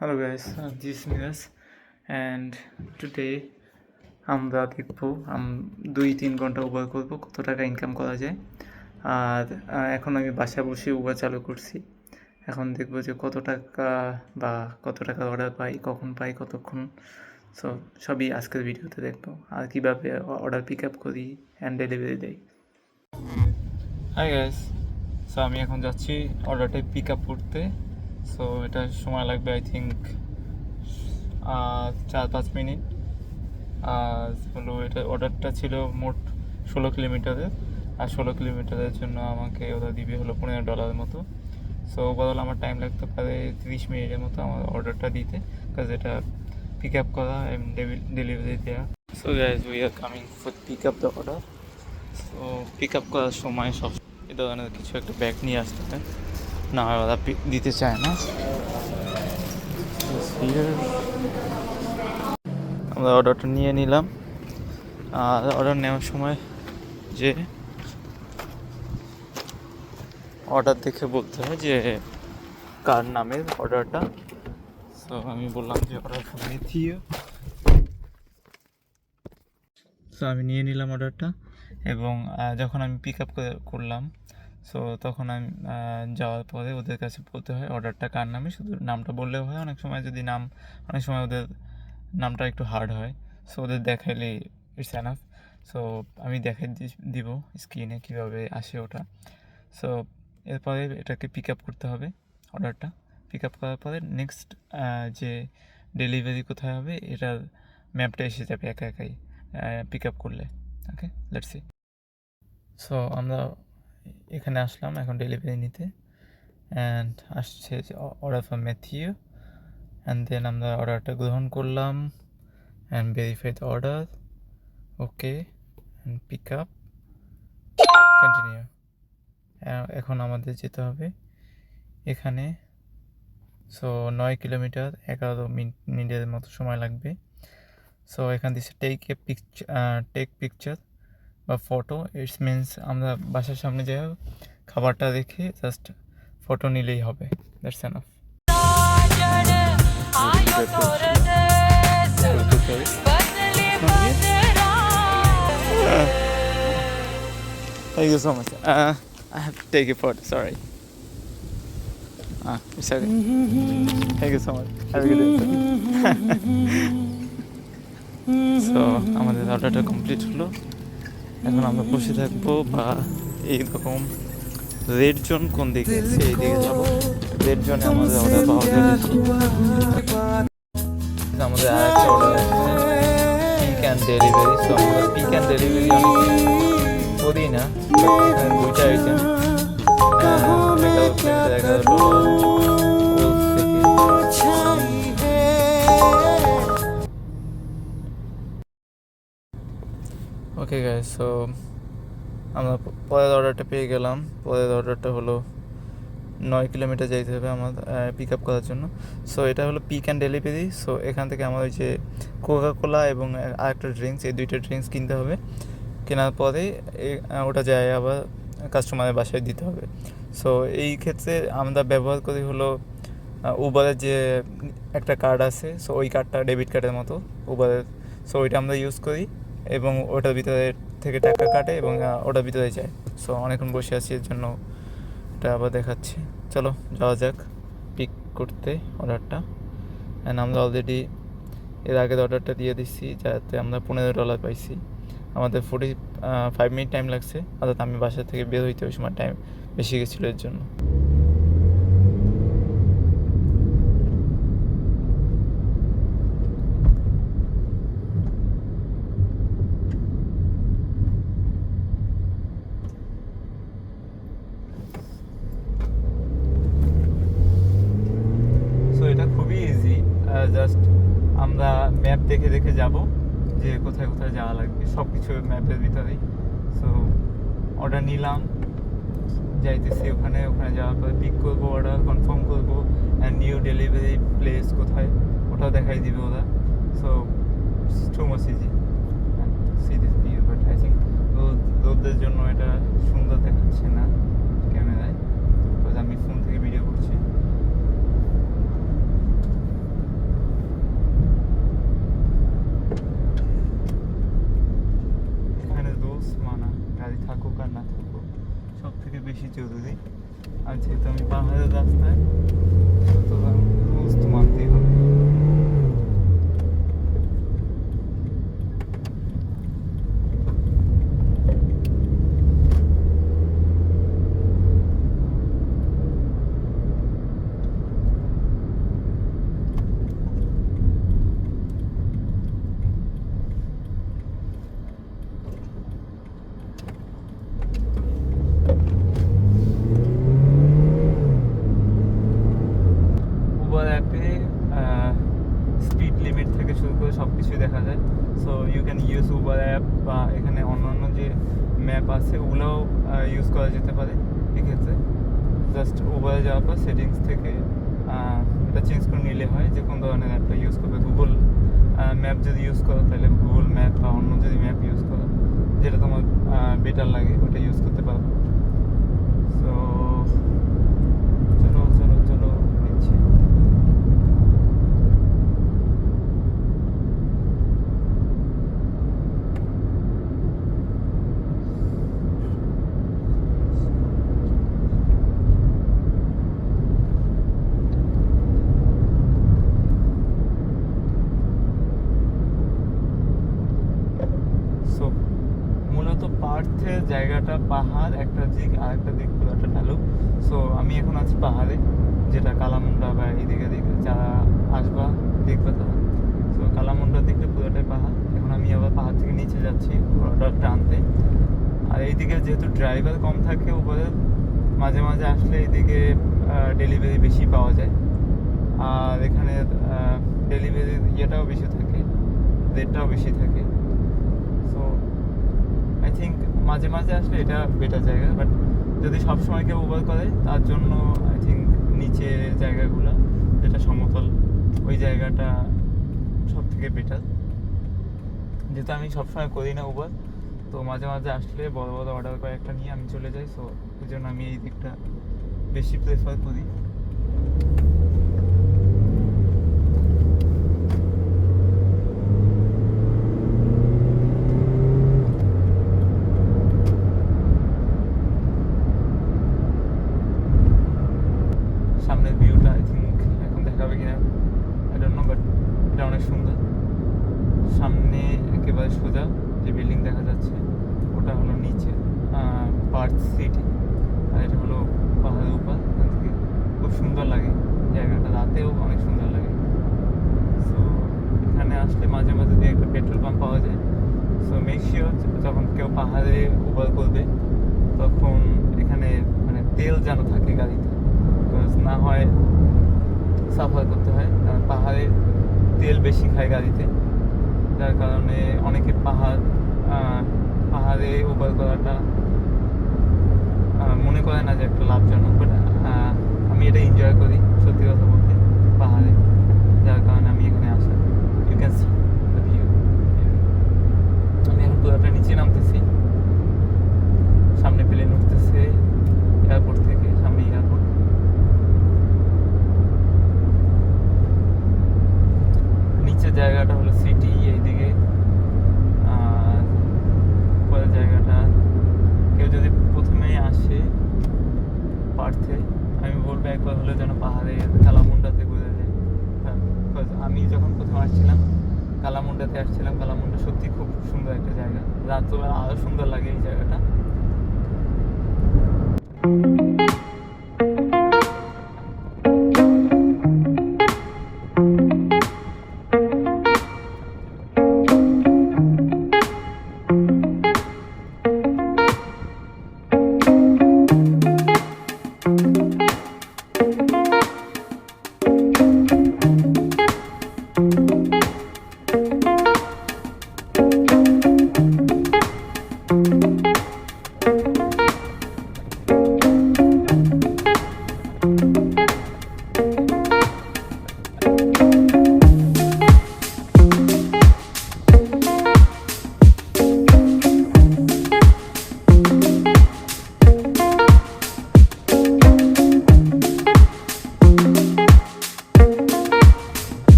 Uh, this is Miras and today আমরা দেখব দুই তিন ঘণ্টা উবার করব কত টাকা ইনকাম করা যায়। আর এখন আমি বাসা বসে উবার চালু করছি। এখন দেখব যে কত টাকা বা কত টাকা অর্ডার পাই কখন পাই কতক্ষণ। সো সবই আজকের ভিডিওতে দেখব। আর কীভাবে অর্ডার পিক আপ করি অ্যান্ড ডেলিভারি দেই। হাই গাইস সো আমি এখন যাচ্ছি অর্ডারটা পিক আপ করতে। সো এটা সময় লাগবে আই থিঙ্ক চার পাঁচ মিনিট। আর হলো, এটা অর্ডারটা ছিল মোট ষোলো কিলোমিটারের। আর ষোলো কিলোমিটারের জন্য আমাকে ওরা দিবে হলো পনেরো ডলারের মতো। সো ওভারঅল আমার টাইম লাগতে পারে তিরিশ মিনিটের মতো আমার অর্ডারটা দিতে। কাজ এটা পিক আপ করা ডেলিভারি দেওয়া so guys we are coming for pick up the order so pick up করার সময় সব এ ধরনের কিছু একটা ব্যাগ নিয়ে আসতে হয় না হয় ওরা দিতে চায় না. আমরা অর্ডারটা নিয়ে নিলাম। আর অর্ডার নেওয়ার সময় যে অর্ডার দেখে বলতে হয় যে কার নামের অর্ডারটা। সো আমি বললাম যে অর্ডার মেথিও সো আমি নিয়ে নিলাম অর্ডারটা এবং যখন আমি পিক আপ করলাম সো তখন আমি যাওয়ার পরে ওদের কাছে বলতে হয় অর্ডারটা কার নামে? শুধু নামটা বললেও হয়। অনেক সময় যদি নাম, অনেক সময় ওদের নামটা একটু হার্ড হয়। সো ওদের দেখাইলে ইটস এনাফ সো আমি দেখাই দিব স্ক্রিনে কীভাবে আসে ওটা। সো এরপরে এটাকে পিক আপ করতে হবে অর্ডারটা পিক আপ করার পরে নেক্সট যে ডেলিভারি কোথায় হবে, এটার ম্যাপটা এসে যাবে একা একাই পিক আপ করলে। ওকে লেটস সো আমরা এখানে আসলাম এখন ডেলিভারি নিতে অ্যান্ড আসছে যে order for Matthew and then আমরা অর্ডারটা গ্রহণ করলাম and verify the order okay and pick up continue এখন আমাদের যেতে হবে এখানে সো নয় কিলোমিটার, এগারো মিনিট মিনিটের মতো সময় লাগবে। সো এখান থেকে take a picture take picture বা ফটো ইটস মিনস আমরা বাসার সামনে যে খাবারটা দেখে জাস্ট ফটো নিলেই হবে that's enough thank you so much I have take a photo sorry আমাদের অর্ডারটা কমপ্লিট হলো। এখন আমরা বসে থাকব বা এইরকম রেড জোন কোন দিকে? সেই দিকে যাব। রেড জোনে আমাদের অর্ডার পাওয়া যাবে। আমাদের আর একটা order pick and delivery so আমরা পিক অ্যান্ড ডেলিভারি অনেক করি না দুইটা আইটেম ওকে গাইস সো আমরা পরের অর্ডারটা পেয়ে গেলাম। পরের অর্ডারটা হলো নয় কিলোমিটার যাইতে হবে আমার পিক আপ করার জন্য। সো এটা হলো পিক অ্যান্ড ডেলিভারি সো এখান থেকে আমার ওই যে কোকা কোলা এবং আরেকটা ড্রিঙ্কস এই দুইটা ড্রিঙ্কস কিনতে হবে। কেনার পরে ওটা যায় আবার কাস্টমারের বাসায় দিতে হবে। সো এই ক্ষেত্রে আমরা ব্যবহার করি হলো উবারের যে একটা কার্ড আছে সো ওই কার্ডটা ডেবিট কার্ডের মতো উবারের সো ওইটা আমরা ইউজ করি। এবং ওটার ভিতরে থেকে টাকা কাটে এবং ওটার ভিতরে যায়। সো অনেকক্ষণ বসে আছি, এর জন্য এটা আবার দেখাচ্ছি। চলো, যাওয়া যাক পিক করতে অর্ডারটা অ্যান্ড আমরা অলরেডি এর আগের অর্ডারটা দিয়ে দিচ্ছি যাতে আমরা পনেরো ডলার পাইছি। আমাদের ফোর্টি ফাইভ মিনিট টাইম লাগছে। অর্থাৎ আমি বাসা থেকে বের হইতে ওই সময় টাইম বেশি গেছিল এর জন্য সো এটা খুবই ইজি জাস্ট আমরা ম্যাপ দেখে যাব যে কোথায় কোথায় যাওয়া লাগবে। সব কিছু ম্যাপের ভিতরেই। সো অর্ডার নিলাম। যাইতেছি ওখানে। ওখানে যাওয়ার পর পিক করব অর্ডার কনফার্ম করব। অ্যান্ড নিউ ডেলিভারি প্লেস কোথায়, ওটাও দেখাই দিবে ওরা। So too much easy see this view but I think রোদের জন্য এটা সুন্দর দেখাচ্ছে না। বেশি জরুরি আর যেহেতু আমি পাহাড়ের রাস্তায় সুতরাং তোমার যদি ইউজ করো, তাহলে গুগল ম্যাপ বা অন্য যদি ম্যাপ ইউজ করো, যেটা তোমার বেটার লাগে ওটা ইউজ করতে পারো সো চলো চলো চলো নিচ্ছি সো মূলত পার্থের জায়গাটা পাহাড়, একটা দিক আর একটা দিক পুরো একটা ঢালু। সো আমি এখন আছি পাহাড়ে, যেটা কালামুন্ডা বা এইদিকে দিকে যারা আসবা দেখবে তারা সো কালামুন্ডার দিকটা পুরোটাই পাহাড়। এখন আমি আবার পাহাড় থেকে নিচে যাচ্ছি অর্ডারটা আনতে। আর এইদিকে যেহেতু ড্রাইভার কম থাকে উপরে মাঝে মাঝে আসলে এইদিকে ডেলিভারি বেশি পাওয়া যায়। আর এখানে ডেলিভারি ইয়েটাও বেশি থাকে রেটটাও বেশি থাকে সো আই থিঙ্ক মাঝে মাঝে আসলে এটা বেটার জায়গা। বাট যদি সবসময় কেউ উবার করে, তার জন্য আই থিঙ্ক নিচে জায়গাগুলো, যেটা সমতল, ওই জায়গাটা সব থেকে বেটার যেহেতু আমি সবসময় করি না উবার তো মাঝে মাঝে আসলে বড় বড় অর্ডার কয়েকটা নিয়ে আমি চলে যাই। সো ওই জন্য আমি এই দিকটা বেশি প্রেফার করি সামনের ভিউটা আই থিঙ্ক এখন দেখাবে কিনা আই ডোন্ট নো বাট এটা অনেক সুন্দর সামনে একেবারে সোজা যে বিল্ডিং দেখা যাচ্ছে ওটা হলো নিচে পার্থ সিটি আর এটা হলো পাহাড়ের উপর এখান থেকে খুব সুন্দর লাগে জায়গাটা রাতেও অনেক সুন্দর লাগে সো এখানে আসলে মাঝে মাঝে দিয়ে একটা পেট্রোল পাম্প পাওয়া যায় সো মেক শিওর যখন কেউ পাহাড়ে উবার করবে, তখন এখানে মানে তেল যেন থাকে গাড়িতে। না হয় সাফার করতে হয়, কারণ পাহাড়ে তেল বেশি খায় গাড়িতে। যার কারণে অনেকে পাহাড় পাহাড়ে উবার করাটা মনে করে না যে একটা লাভজনক বাট আমি এটা এনজয় করি সত্যি কথা বলতে পাহাড়ে। যার কারণে আমি এখানে আসা। ইউ ক্যান সি আমি এখন পুরোটা নিচে নামতেছি সামনে প্লেন উঠতেছে এয়ারপোর্ট থেকে সামনে এয়ারপোর্ট নিচের জায়গাটা হলো সিটি এইদিকে আর পরের জায়গাটা কেউ যদি প্রথমেই আসে পার্থে আমি বলব একবার হলে যেন পাহাড়ে কালামুন্ডাতে ঘুরে যায় Because আমি যখন প্রথম আসছিলাম কালামুন্ডাতে আসছিলাম কালামুন্ডা সত্যি খুব সুন্দর একটা জায়গা রাত্রবেলা আরও সুন্দর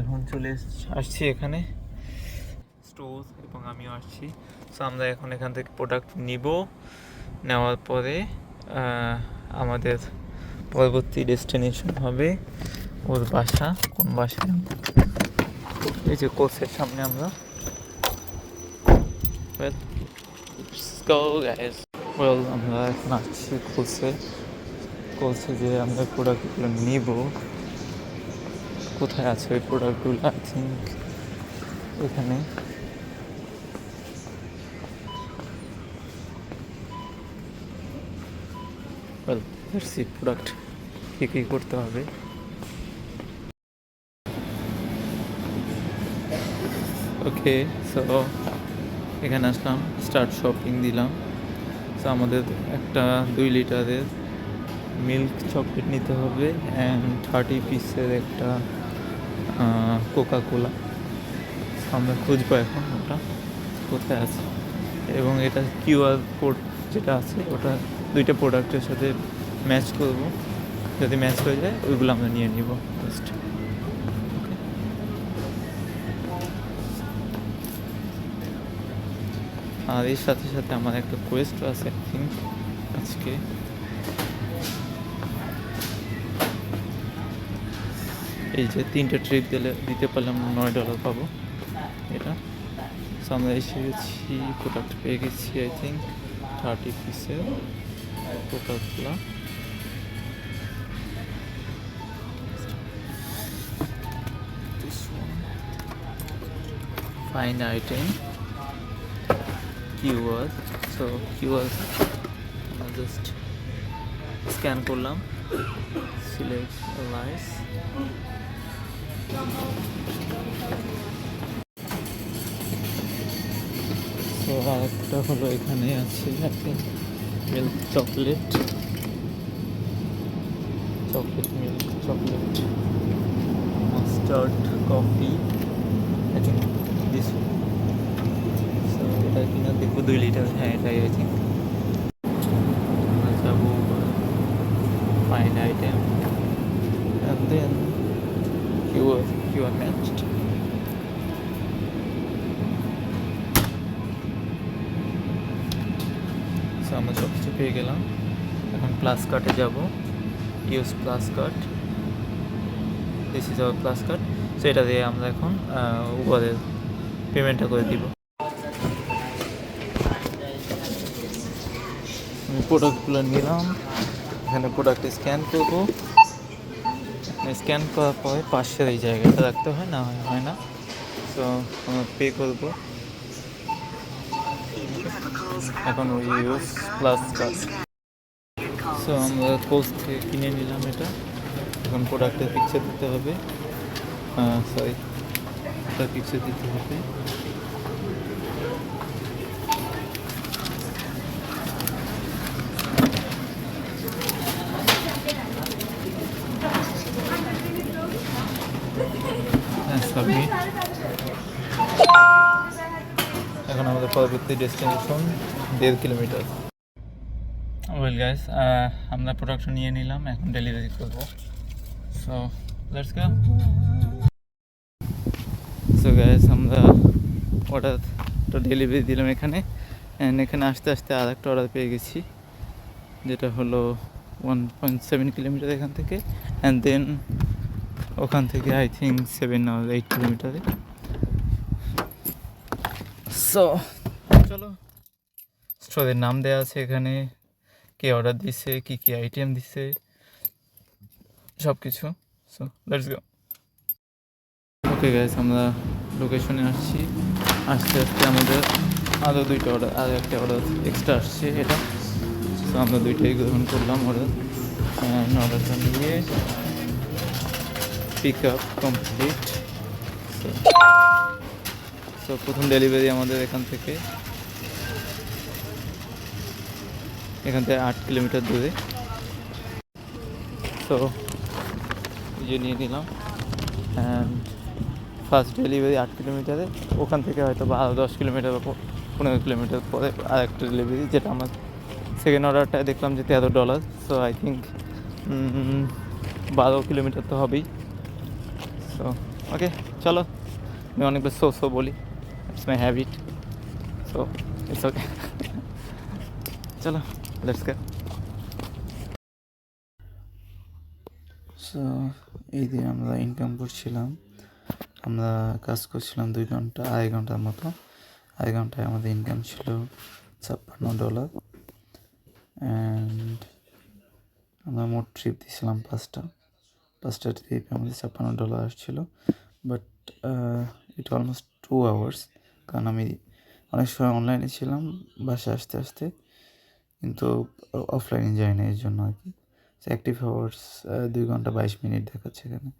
এখন চলে আসছি এখানে স্টোর এবং আমিও আসছি। সো আমরা এখন এখান থেকে প্রোডাক্ট নিব। নেওয়ার পরে আমাদের পরবর্তী ডেস্টিনেশন হবে ওর বাসা। কোন বাসায় এই যে কোর্সের সামনে আমরা. Well, আমরা এখন আসছি কোর্সে কোর্সে যে আমরা প্রোডাক্টগুলো নিব। কোথায় আছে ওই প্রোডাক্টগুলো আই থিঙ্ক এখানে ওয়েল সি প্রোডাক্ট কী কী করতে হবে। ওকে সো এখানে আসলাম স্টার্ট শপিং দিলাম। সো আমাদের একটা দুই লিটারের মিল্ক চকলেট নিতে হবে অ্যান্ড থার্টি পিসের একটা কোকা কোলা আমরা খুঁজবো এখন ওটা। কোথায় আছে? এবং এটা কিউআর কোড যেটা আছে, ওটা দুইটা প্রোডাক্টের সাথে ম্যাচ করব। যদি ম্যাচ হয়ে যায়, ওইগুলো আমরা নিয়ে নিব জাস্ট আর এর সাথে সাথে আমার একটা কোয়েস্ট আছে আই থিঙ্ক আজকে। এই যে তিনটে ট্রিপ দিলে দিতে পারলে আমরা নয় ডলার পাবো। এটা। So, আমরা এসে গেছি প্রোডাক্ট পেয়ে গেছি আই থিঙ্ক থার্টি পিসের প্রোডাক্টগুলো fine item QR so QR just scan করলাম। সিলেক্ট লাইস তো আরেকটা হলো এখানে আছে milk chocolate chocolate milk chocolate mustard coffee I think এটা কিনা দেখব দুই লিটার হ্যাঁ এটাই আই যাব fine item and then you are you are matched so আমরা সব কিছু পেয়ে গেলাম। এখন প্লাস কার্টে যাব। Use plus cart this is our plus cart so এটা দিয়ে আমরা এখন উবারের পেমেন্টটা করে দিব। আমি প্রোডাক্টগুলো নিলাম। এখানে প্রোডাক্টে স্ক্যান করব। স্ক্যান করার পরে পাশের এই জায়গাটা রাখতে হয়, না হয় হয় না। তো আমরা পে করব। এখন ওই ইউজ প্লাস কাজ সো আমরা কোচ থেকে কিনে নিলাম এটা। এখন প্রোডাক্টের পিকচার দিতে হবে। সরি পিকচার দিতে হবে হ্যাঁ সাবমিট এখন আমাদের পরবর্তী ডেস্টিনেশন দেড় কিলোমিটার ওয়েল গাইস আমরা প্রোডাক্ট নিয়ে নিলাম এখন ডেলিভারি করব। So let's go so guys আমরা অর্ডারটা ডেলিভারি দিলাম এখানে। অ্যান্ড এখানে আসতে আসতে আর একটা অর্ডার পেয়ে গেছি যেটা হলো ওয়ান পয়েন্ট সেভেন কিলোমিটার এখান থেকে। অ্যান্ড দেন ওখান থেকে আই থিঙ্ক সেভেন আর এইট কিলোমিটারে সো চলো। স্টোরের নাম দেওয়া আছে এখানে। কে অর্ডার দিছে, কি কি আইটেম দিছে সব কিছু so let's go okay guys আমরা লোকেশনে আসছি। আস্তে আস্তে আমাদের আরও দুইটা অর্ডার আরও একটা অর্ডার এক্সট্রা আসছে এটা। সো আমরা দুইটাই গ্রহণ করলাম অর্ডার অর্ডারটা নিয়ে পিক আপ কমপ্লিট সো প্রথম ডেলিভারি আমাদের এখান থেকে। এখান থেকে আট কিলোমিটার দূরে। সো যে নিয়ে নিলাম। অ্যান্ড ফার্স্ট ডেলিভারি আট কিলোমিটারে। ওখান থেকে হয়তো বা আরও দশ কিলোমিটার পনেরো কিলোমিটার পরে আর একটা ডেলিভারি যেটা আমার সেকেন্ড অর্ডারটায় দেখলাম যে তেরো ডলার সো আই থিঙ্ক বারো কিলোমিটার তো হবেই। সো ওকে চলো। আমি অনেকবার সো সো বলি। It's my habit so it's okay চলো লেটস গো সো এই দিন আমরা ইনকাম করছিলাম, আমরা কাজ করছিলাম দুই ঘণ্টা, আড়াই ঘণ্টার মতো। আড়াই ঘন্টায় আমাদের ইনকাম ছিল ছাপ্পান্ন ডলার অ্যান্ড আমরা মোট ট্রিপ দিয়েছিলাম পাঁচটা। পাঁচটা ট্রিপে আমাদের ছাপ্পান্ন ডলার আসছিল। But it almost two hours কারণ আমি অনেক সময় অনলাইনে ছিলাম বাসে আসতে আসতে, কিন্তু অফলাইনে যাই না এর জন্য আর কি। অ্যাক্টিভ আওয়ার্স দুই ঘণ্টা বাইশ মিনিট দেখাচ্ছে এখানে।